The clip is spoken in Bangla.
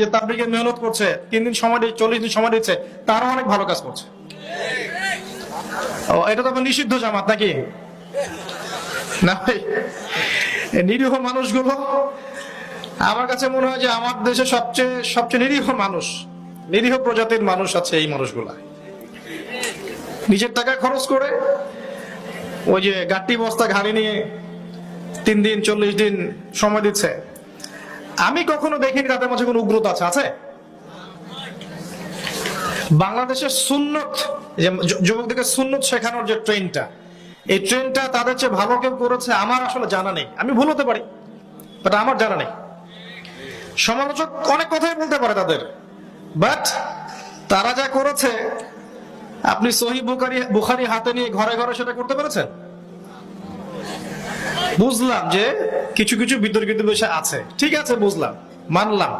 যে তাবলিগে মেহনত করছে, তিন দিন সময় দিয়ে চল্লিশ দিন সময় দিচ্ছে তারা অনেক ভালো কাজ করছে। এটা তো আবার নিষিদ্ধ জামাত নাকি? না নিরীহ মানুষগুলো, আমার কাছে মনে হয় যে আমার দেশে সবচেয়ে সবচেয়ে নিরীহ মানুষ, নিরীহ প্রজাতির মানুষ আছে এই মানুষগুলা। নিজের টাকা খরচ করে ওই যে গাট্টি বস্তা ঘাড়ি নিয়ে তিন দিন, চল্লিশ দিন সময় দিচ্ছে। আমি কখনো দেখিনি তাদের মাঝে কোনো উগ্রতা আছে আছে? বাংলাদেশের সুন্নত যুবকদেরকে সুন্নত শেখানোর যে ট্রেনটা, এই ট্রেনটা তাদের চেয়ে ভালো কেউ করেছে আমার আসলে জানা নেই। আমি ভুল হতে পারি বাট আমার জানা নেই। সমালোচক অনেক কথাই বলতে পারে তাদের বাট তারা যা করেছে, আপনি সহি বুখারি বুখারি হাতে নিয়ে ঘরে ঘরে সেটা করতে পেরেছেন? বুঝলাম যে কিছু কিছু বিতর্কিত বিষয় আছে। ঠিক আছে বুঝলাম। মানলাম।